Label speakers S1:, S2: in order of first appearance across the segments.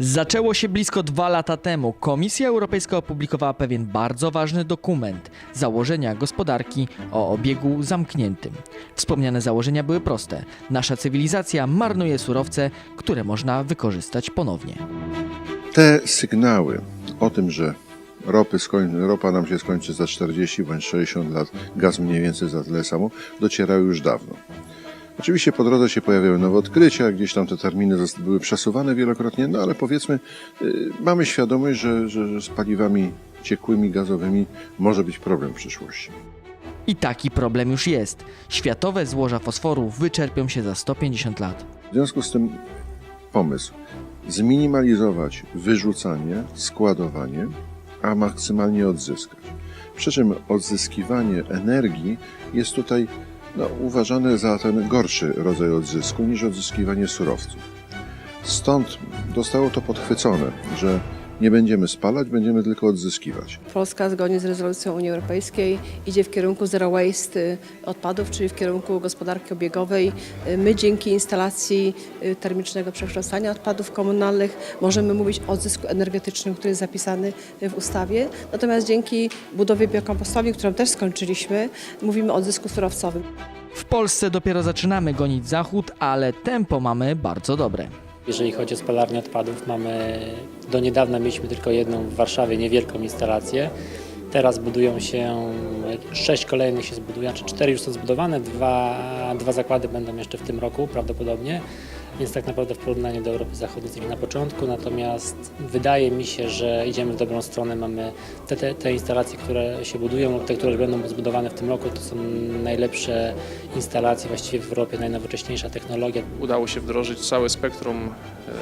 S1: Zaczęło się blisko dwa lata temu. Komisja Europejska opublikowała pewien bardzo ważny dokument założenia gospodarki o obiegu zamkniętym. Wspomniane założenia były proste. Nasza cywilizacja marnuje surowce, które można wykorzystać ponownie.
S2: Te sygnały o tym, że ropy skoń, ropa nam się skończy za 40 bądź 60 lat, gaz mniej więcej za tyle samo, docierały już dawno. Oczywiście po drodze się pojawiały nowe odkrycia, gdzieś tam te terminy były przesuwane wielokrotnie, no ale powiedzmy, y, mamy świadomość, że, że, że z paliwami ciekłymi, gazowymi może być problem w przyszłości.
S1: I taki problem już jest. Światowe złoża fosforu wyczerpią się za 150 lat.
S2: W związku z tym pomysł zminimalizować wyrzucanie, składowanie, a maksymalnie odzyskać. Przy czym odzyskiwanie energii jest tutaj no, uważane za ten gorszy rodzaj odzysku niż odzyskiwanie surowców. Stąd zostało to podchwycone, że nie będziemy spalać, będziemy tylko odzyskiwać.
S3: Polska zgodnie z rezolucją Unii Europejskiej idzie w kierunku zero waste y, odpadów, czyli w kierunku gospodarki obiegowej. Y, My dzięki instalacji y, termicznego przekształcania odpadów komunalnych możemy mówić o odzysku energetycznym, który jest zapisany w ustawie. Natomiast dzięki budowie biokompostowni, którą też skończyliśmy, mówimy o odzysku surowcowym.
S1: W Polsce dopiero zaczynamy gonić zachód, ale tempo mamy bardzo dobre.
S4: Jeżeli chodzi o spalarnię odpadów, mamy do niedawna mieliśmy tylko jedną w Warszawie niewielką instalację. Teraz budują się sześć kolejnych się zbudują, czy cztery już są zbudowane, dwa, dwa zakłady będą jeszcze w tym roku prawdopodobnie. Więc tak naprawdę w porównaniu do Europy Zachodniej na początku, natomiast wydaje mi się, że idziemy w dobrą stronę. Mamy te, te, te instalacje, które się budują te, które będą zbudowane w tym roku, to są najlepsze instalacje właściwie w Europie, najnowocześniejsza technologia.
S5: udało się wdrożyć całe spektrum e,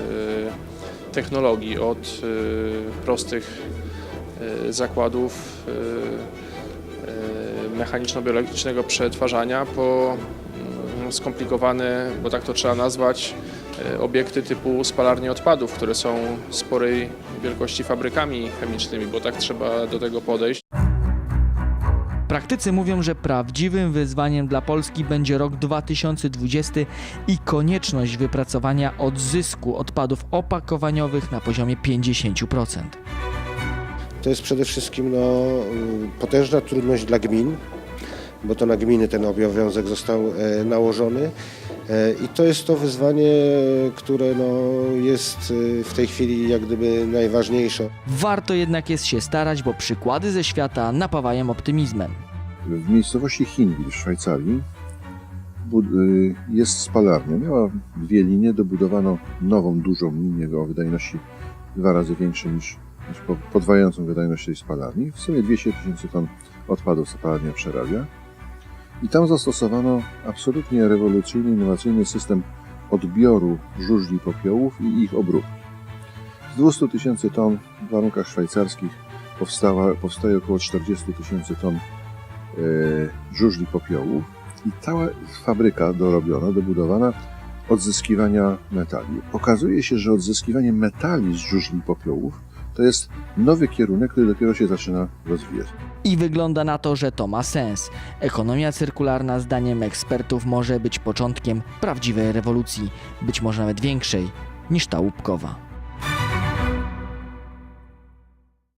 S5: technologii od e, prostych e, zakładów mechaniczno-biologicznego przetwarzania po skomplikowane, bo tak to trzeba nazwać, e, obiekty typu spalarnie odpadów, które są sporej wielkości fabrykami chemicznymi, bo tak trzeba do tego podejść.
S1: Praktycy mówią, że prawdziwym wyzwaniem dla Polski będzie rok 2020 i konieczność wypracowania odzysku odpadów opakowaniowych na poziomie 50%.
S6: To jest przede wszystkim no, potężna trudność dla gmin, bo to na gminy ten obowiązek został e, nałożony. E, I to jest to wyzwanie, które no, jest y, w tej chwili jak gdyby najważniejsze.
S1: Warto jednak jest się starać, bo przykłady ze świata napawają optymizmem.
S2: W miejscowości Hinwil w Szwajcarii jest spalarnia. Miała dwie linie, dobudowano nową, dużą linię o wydajności dwa razy większej niż, niż po- podwajającą wydajność tej spalarni. W sumie 200 tysięcy ton odpadów spalarnia przerabia. I tam zastosowano absolutnie rewolucyjny, innowacyjny system odbioru żużli popiołów i ich obróbki. Z 200 tysięcy ton w warunkach szwajcarskich powstała, powstaje około 40 tysięcy ton e, żużli popiołów i cała fabryka dorobiona, dobudowana odzyskiwania metali. Okazuje się, że odzyskiwanie metali z żużli popiołów to jest nowy kierunek, który dopiero się zaczyna rozwijać.
S1: I wygląda na to, że to ma sens. Ekonomia cyrkularna, zdaniem ekspertów, może być początkiem prawdziwej rewolucji, być może nawet większej niż ta łupkowa.